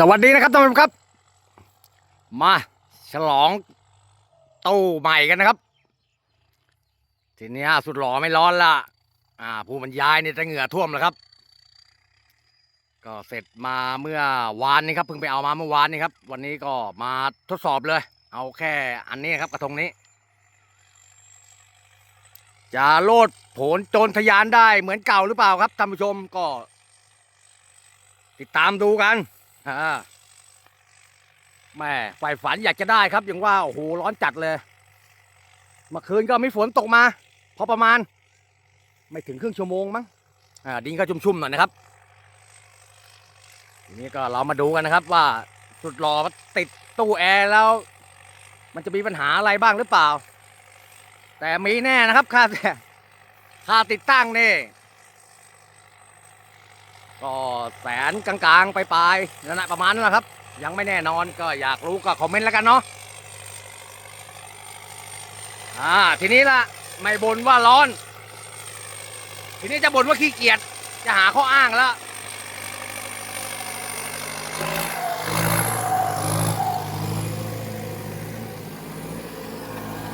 สวัสดีนะครับท่านผู้ชมครับ มาฉลองตู้ใหม่กันนะครับ ทีนี้สุดหล่อไม่ร้อนละอ่า ผู้บรรยายเนี่ยจะเหงื่อท่วมแล้วครับ ก็เสร็จมาเมื่อวานนี้ครับเพิ่งไปเอามาเมื่อวานนี้ครับ วันนี้ก็มาทดสอบเลย เอาแค่อันนี้ครับกระทงนี้ จะโลดผนโจรทะยานได้เหมือนเก่าหรือเปล่าครับท่านผู้ชมก็ ติดตามดูกัน แม่ใฝ่ฝันอยากจะได้ครับอย่างว่าโอ้โหร้อนจัดเลยเมื่อคืนก็มีฝนตกมา พอประมาณ ไม่ถึงครึ่งชั่วโมงมั้งอ่าดินก็ชุ่มๆหน่อยนะครับทีนี้ก็เรามาดูกันนะครับ ว่าสุดหล่อติดตู้แอร์แล้ว มันจะมีปัญหาอะไรบ้างหรือเปล่า แต่มีแน่นะครับค่าค่าติดตั้งนี่ ก็แสนกลางๆ ไปปลายนั่นแหละประมาณนั้นแหละครับ ยังไม่แน่นอนก็อยากรู้ก็คอมเมนต์แล้วกันเนาะอ่าทีนี้ละไม่บ่นว่าร้อน ทีนี้จะบ่นว่าขี้เกียจจะหาข้ออ้างแล้ว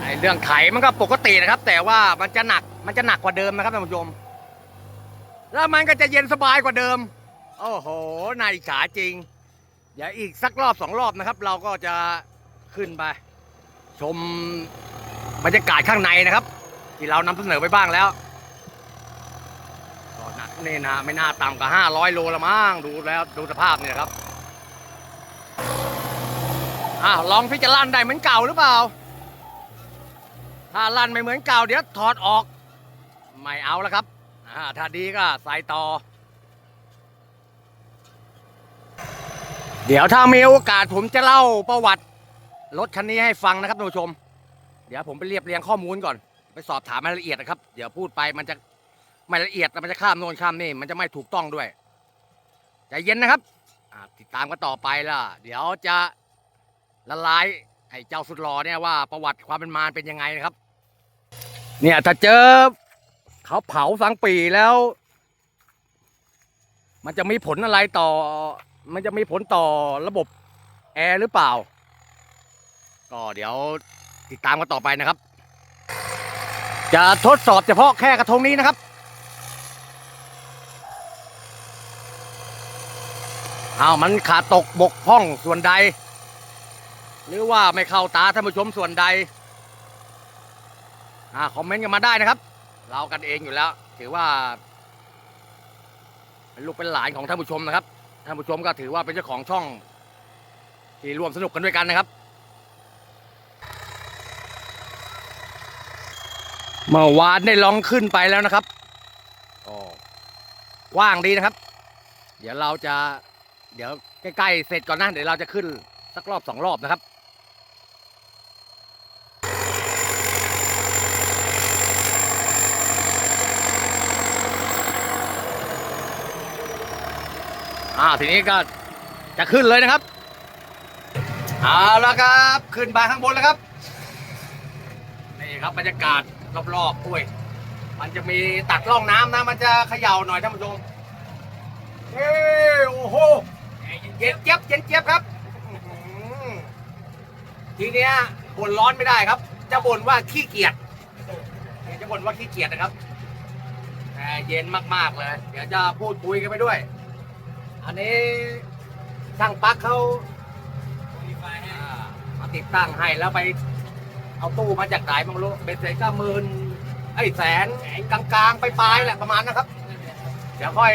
ไอ้เรื่องไถมันก็ปกตินะครับ แต่ว่ามันจะหนักมันจะหนักกว่าเดิมนะครับท่านผู้ชม แล้วมันก็จะเย็นสบายกว่าเดิม โอ้โหนายฉาจริง เดี๋ยวอีกสักรอบสองรอบนะครับ เราก็จะขึ้นไป ชมบรรยากาศข้างในนะครับ ที่เรานำเสนอไปบ้างแล้วก็หนักนี่นะไม่น่าต่ำกว่าห้าร้อยโลละมั้งดูแล้วดูสภาพเนี่ยครับอ้าวลองพี่จะลั่นได้เหมือนเก่าหรือเปล่า ถ้าลั่นไม่เหมือนเก่าเดี๋ยวถอดออก ไม่เอาแล้วครับ อ่าถ้าดีก็ใส่ต่อ เดี๋ยวถ้ามีโอกาสผมจะเล่าประวัติรถคันนี้ให้ฟังนะครับท่านผู้ชม เดี๋ยวผมไปเรียบเรียงข้อมูลก่อน ไปสอบถามรายละเอียดนะครับ เดี๋ยวพูดไปมันจะไม่ละเอียดแล้วมันจะข้ามโน่นข้ามนี่มันจะไม่ถูกต้องด้วยใจเย็นนะครับติดตามกันต่อไปล่ะ เดี๋ยวจะละลายให้เจ้าสุดหล่อเนี่ยว่าประวัติความเป็นมาเป็นยังไงนะครับ เนี่ยถ้าเจอ เขาเผาสังปีแล้ว มันจะมีผลอะไรต่อ มันจะมีผลต่อระบบแอร์หรือเปล่า ก็เดี๋ยวติดตามกันต่อไปนะครับ จะทดสอบเฉพาะแค่กระทงนี้นะครับ เอามันขาดตกบกพร่องส่วนใด หรือว่าไม่เข้าตาท่านผู้ชมส่วนใด อ่า คอมเมนต์กันมาได้นะครับ เรากันเองอยู่แล้ว ถือว่าเป็นลูกเป็นหลานของท่านผู้ชมนะครับท่านผู้ชมก็ถือว่าเป็นเจ้าของช่อง ที่ร่วมสนุกกันด้วยกันนะครับ เมื่อวานได้ลองขึ้นไปแล้วนะครับก็กว้างดีนะครับ เดี๋ยวเราจะ เดี๋ยวใกล้ๆเสร็จก่อนนะเดี๋ยวเราจะขึ้นสักรอบสองรอบนะครับ อ่าทีนี้ก็จะขึ้นเลยนะครับเอาละครับ ขึ้นไปข้างบนแล้วครับนี่ครับบรรยากาศรอบๆอุ้ยมันจะมีตัดร่องน้ำนะมันจะเขย่าหน่อยท่านผู้ชมเอ้ยโอ้โหเย็นเจี๊ยบเย็นเจี๊ยบครับทีเนี้ยบ่นร้อนไม่ได้ครับ จะบ่นว่าขี้เกียจจะบ่นว่าขี้เกียจนะครับแต่เย็นมากๆเลย เดี๋ยวจะพูดคุยกันไปด้วย อันนี้ช่างปลั๊กเขาอ่ามาติดตั้งให้แล้วไป เอาตู้มาจากไหนไม่รู้เป็นเศษก็หมื่นไอ้แสนกลางๆไปปลายๆแหละประมาณนะครับ เดี๋ยวค่อย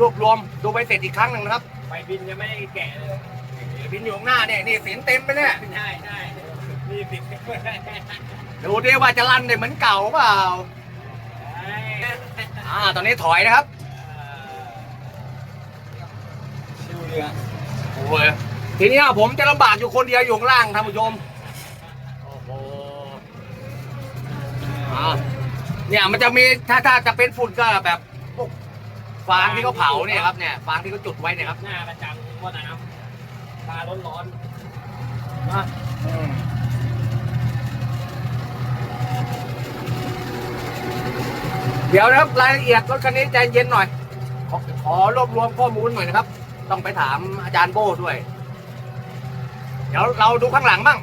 รวบรวมดูไปเสร็จอีกครั้งหนึ่งนะครับไปบินยังไม่แกะเลยบินอยู่ข้างหน้าเนี่ยนี่สินเต็มไปเนี่ยใช่ใช่มีสิบเพื่อนดูดิว่าจะลั่นได้เหมือนเก่าเปล่าอ่าตอนนี้ถอยนะครับ ดูเรือโอ้ยทีนี้ผมจะลำบากอยู่คนเดียวอยู่ข้างล่างท่านผู้ชมโอ้โหอ่าเนี่ยมันจะมีถ้าถ้าจะเป็นฝุ่นก็แบบพวกฟางที่เขาเผาเนี่ยครับเนี่ยฟางที่เขาจุดไว้เนี่ยครับหน้าประจำว่าน้ำปลาร้อนร้อนเดี๋ยวนะครับรายละเอียดรถคันนี้ใจเย็นหน่อยขอขอรวบรวมข้อมูลหน่อยนะครับ ต้องไปถามอาจารย์โบ้ด้วย เดี๋ยวเราดูข้างหลังบ้าง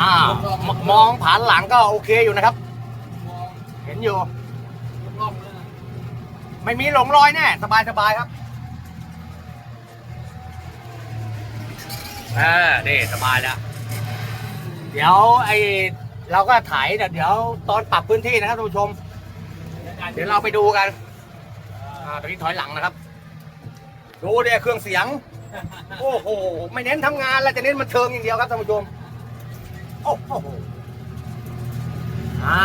อ่ามมองผ่านหลังก็โอเคอยู่นะครับ เห็นอยู่ ไม่มีหลงรอยแน่ สบายสบายครับเออนี่สบายแล้ว เดี๋ยวไอเราก็ถ่ายเดี๋ยวเดี๋ยวตอนปรับพื้นที่นะครับท่านผู้ชม เดี๋ยวเราไปดูกัน อ่าตอนนี้ถอยหลังนะครับ ดูเดี๋ยเครื่องเสียง โอ้โห ไม่เน้นทำงานแล้วจะเน้นมันเทิงอย่างเดียวครับท่านผู้ชม โอ้โห อ่า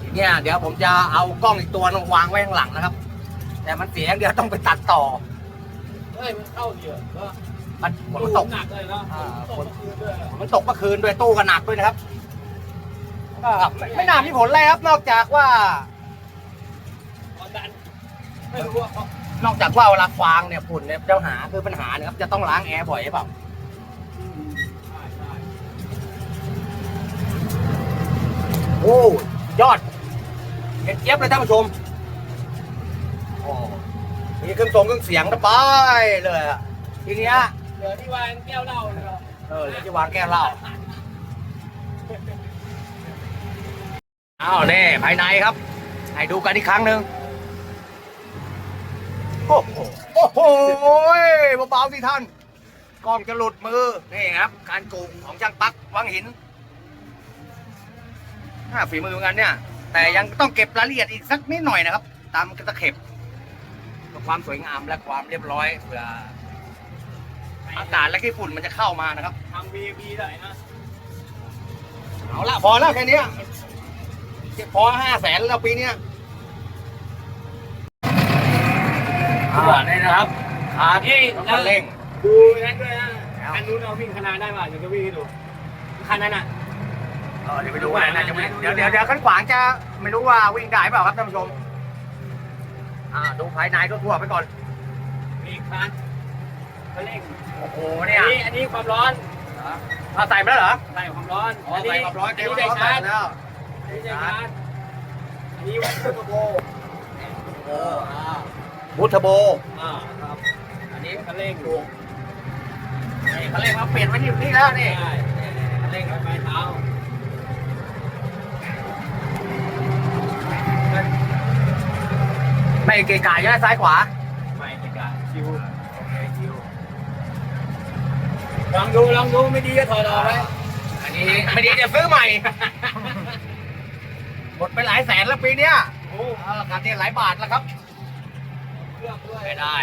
ทีเนี้ยเดี๋ยวผมจะเอากล้องอีกตัวนึงวางไว้ข้างหลังนะครับ แต่มันเสียงเดี๋ยวต้องไปตัดต่อ เฮ้ยมันเข้าเยอะก็มันฝนมันตก หนักเลยเนาะอ่า ตกคืนด้วยมันตกเมื่อคืนด้วยตู้ก็หนักด้วยนะครับก็ไม่ไม่น่ามีผลอะไรครับ นอกจากว่าความดันไม่รู้ว่าเขา นอกจากว่าเวลาฟางเนี่ยฝุ่นเนี่ยเจ้าหาคือปัญหาเนี่ยครับจะต้องล้างแอร์บ่อยหรือเปล่าโอ้ยอดเห็นเจี๊ยบเลยท่านผู้ชมโอ้มีเครื่องทรงเครื่องเสียงสบายเลยอะทีเนี้ยเดี๋ยวที่วางแก้วเหล้าเลยเหรอเออเดี๋ยวจะวางแก้วเหล้าอ้าวนี่ภายในครับ ให้ดูกันอีกครั้งหนึ่ง โอ้โหโอ้โหเบาๆสิท่านกล้องจะหลุดมือ นี่ครับ การกลุ่มของช่างปักวังหินห้าฝีมือเหมือนกันเนี่ย แต่ยังต้องเก็บรายละเอียดอีกสักนิดหน่อยนะครับ ตามตะเข็บความสวยงามและความเรียบร้อยเพื่ออากาศและขี้ฝุ่นมันจะเข้ามานะครับทำ VIP ได้นะเอาละพอแล้วแค่นี้พอห้าแสนแล้วปีเนี้ย อ่านี่นะครับขาดเอ้ยรถแล้วคันเร่งดูนั้นด้วยนะคันนู้นเอาวิ่งขนาดได้ป่ะเดี๋ยวจะวิ่งให้ดูคันนั้นอะเออเดี๋ยวไปดูว่าน่าจะวิ่งเดี๋ยวเดี๋ยวเดี๋ยวขั้นขวางจะไม่รู้ว่าวิ่งได้เปล่าครับท่านผู้ชมอ่าดูภายในทั่วๆไปก่อนมีคันก็เร่งโอ้โหอันเนี่ยนี้อันนี้ความร้อนอ่าใส่ไปแล้วเหรอใส่ความร้อนอ๋อใส่ความร้อนอันเกมนี้ร้ใส่อนชาใส่ร์จแล้วอันนี้ใส่ชาร์จอันนี้วัดเทอร์โบโอ้อ่า บูทเทอร์โบอ่าครับ อันนี้คันเร่งดูนี่เขาเรียกว่าเปลี่ยนไว้ที่นี่แล้วนี่ใช่คันเร่งกับไม้เท้าไม่เกะกะใช่ไหมซ้ายขวา ไม่ติดกันชิวโอเคคิวลองดูลองดูไม่ดีก็ถอดออกไว้อันนี้ไม่ดีจะซื้อใหม่ หมดไปหลายแสนแล้วปีเนี้ยโอ้เออการเนี่ยหลายบาทแล้วครับเครื่องด้วย ไม่ได้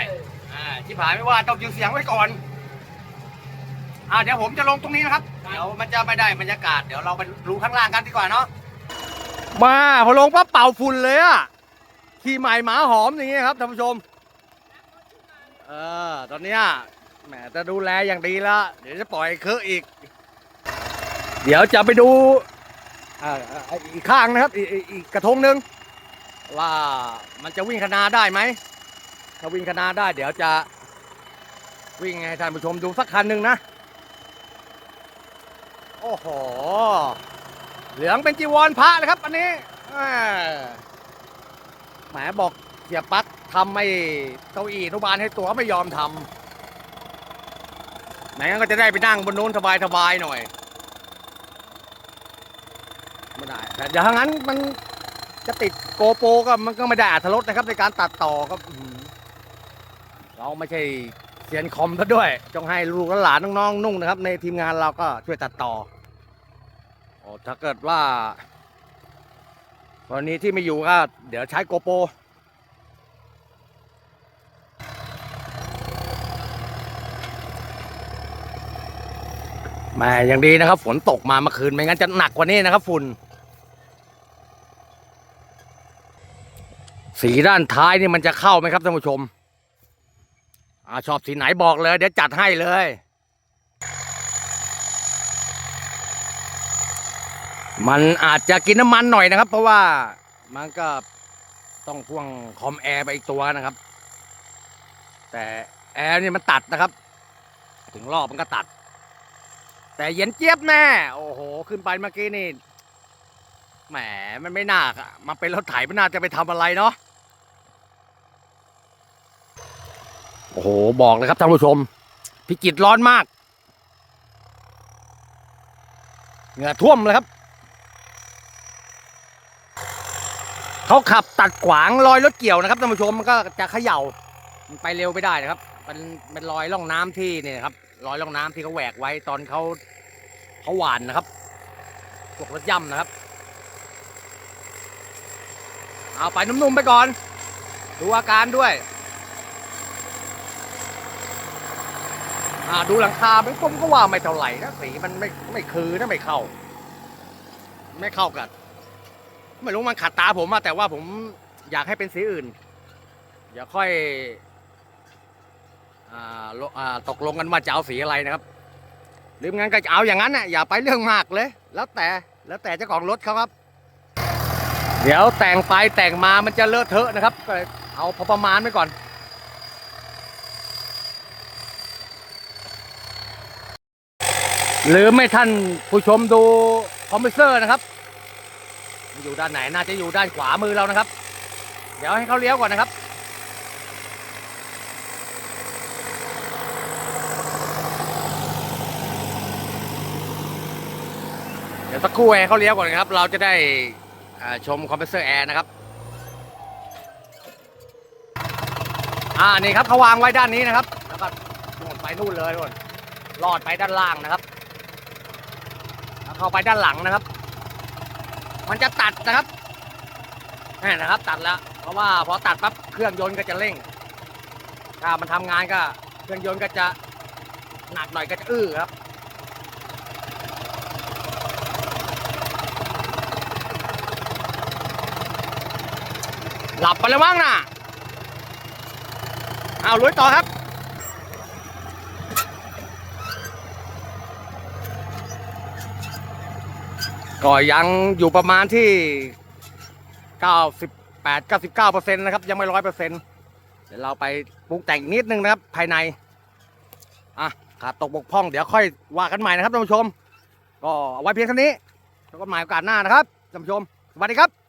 อ่าที่ผ่านไม่ว่าต้องยืนเสียงไว้ก่อนอ่าเดี๋ยวผมจะลงตรงนี้นะครับ เดี๋ยวมันจะไม่ได้บรรยากาศเดี๋ยวเราไปดูข้างล่างกันดีกว่าเนาะมาพอลงปั๊บเป่าฝุ่นเลยอะขี่ใหม่หมาหอมอย่างเงี้ยครับท่านผู้ชมเออตอนเนี้ยแหมจะดูแลอย่างดีแล้ว เดี๋ยวจะปล่อยเคอะอีก เดี๋ยวจะไปดูอ่าอีกข้างนะครับ อีกกระทงนึงว่ามันจะวิ่งคณาได้ไหม ถ้าวิ่งคณาได้เดี๋ยวจะวิ่งให้ท่านผู้ชมดูสักคันหนึ่งนะ โอ้โห เหลืองเป็นจีวรพระเลยครับ อันนี้แหมบอกเสียปักทำไม่เก้าอี้นุบาลให้ตัวไม่ยอมทำไหนงั้นก็จะได้ไปนั่งบนนู้นสบายๆหน่อยไม่ได้แต่เดี๋ยวถ้างนั้นมันจะติดโกโปรก็มันก็ไม่ได้อัตรสนะครับในการตัดต่อก็ เราไม่ใช่เซียนคอมซะด้วย จงให้ลูกและหลานน้องๆนุ่งนะครับ ในทีมงานเราก็ช่วยตัดต่อโอ้ถ้าเกิดว่ากรณีที่ไม่อยู่ก็เดี๋ยวใช้โกโปรแหม่ยังดีนะครับ ฝนตกมาเมื่อคืนไม่งั้นจะหนักกว่านี้นะครับฝุ่น สีด้านท้ายนี่มันจะเข้าไหมครับท่านผู้ชม อาชอบสีไหนบอกเลย เดี๋ยวจัดให้เลย มันอาจจะกินน้ำมันหน่อยนะครับ เพราะว่ามันก็ต้องพ่วงคอมแอร์ไปอีกตัวนะครับ แต่แอร์นี่มันตัดนะครับ ถึงรอบมันก็ตัด แต่เย็นเจี๊ยบแน่ โอ้โห ขึ้นไปเมื่อกี้นี่แหมมันไม่น่ามาเป็นรถไถไม่น่าจะไปทำอะไรเนาะ โอ้โห บอกเลยครับท่านผู้ชม พิจิตรร้อนมากเหงื่อท่วมเลยครับ เขาขับตัดขวางรอยรถเกี่ยวนะครับท่านผู้ชมมันก็จะเขย่ามันไปเร็วไม่ได้นะครับ มันเป็นรอยร่องน้ำที่เนี่ยครับรอยร่องน้ำที่เขาแหวกไว้ตอนเขาเขาหวานนะครับพวกรถย่ำนะครับ เอาไปนุ่มๆไปก่อน ดูอาการด้วย อ่าดูหลังคาเป็นผมก็ว่าไม่เท่าไหร่นะสีมันไม่ไม่คือนะไม่เข้า ไม่เข้ากัน ไม่รู้มันขัดตาผมอะแต่ว่าผมอยากให้เป็นสีอื่นอย่าค่อยอ่าลอ่าตกลงกันว่าจะเอาสีอะไรนะครับหรืองั้นก็จะเอาอย่างนั้นน่ะอย่าไปเรื่องมากเลย แล้วแต่แล้วแต่เจ้าของรถเขาครับ เดี๋ยวแต่งไปแต่งมามันจะเลอะเทอะนะครับก็เลยเอาพอประมาณไว้ก่อน หรือไม่ท่านผู้ชมดูคอมเพรสเซอร์นะครับ อยู่ด้านไหนน่าจะอยู่ด้านขวามือเรานะครับ เดี๋ยวให้เขาเลี้ยวก่อนนะครับ เดี๋ยวสักครู่ให้เขาเลี้ยวก่อนนะครับ เราจะได้ชมคอมเพรสเซอร์แอร์นะครับอ่านี่ครับเขาวางไว้ด้านนี้นะครับแล้วก็นู่นไปนู่นเลยนู่นลอดไปด้านล่างนะครับ เข้าไปด้านหลังนะครับ มันจะตัดนะครับนี่นะครับ ตัดแล้ว เพราะว่าพอตัดปั๊บเครื่องยนต์ก็จะเร่ง ถ้ามันทำงานก็เครื่องยนต์ก็จะหนักหน่อยก็จะอื้อครับหลับไปแล้วมั้งนะเอาลุยต่อครับ ก็ยังอยู่ประมาณที่ 98 99เปอร์เซ็นต์นะครับ ยังไม่ร้อยเปอร์เซ็นต์เดี๋ยวเราไปปรุงแต่งอีกนิดนึงนะครับ ภายใน อะขาดตกบกพร่องเดี๋ยวค่อยว่ากันใหม่นะครับท่านผู้ชม ก็เอาไว้เพียงเท่านี้แล้วก็หมายโอกาสหน้านะครับท่านผู้ชมสวัสดีครับ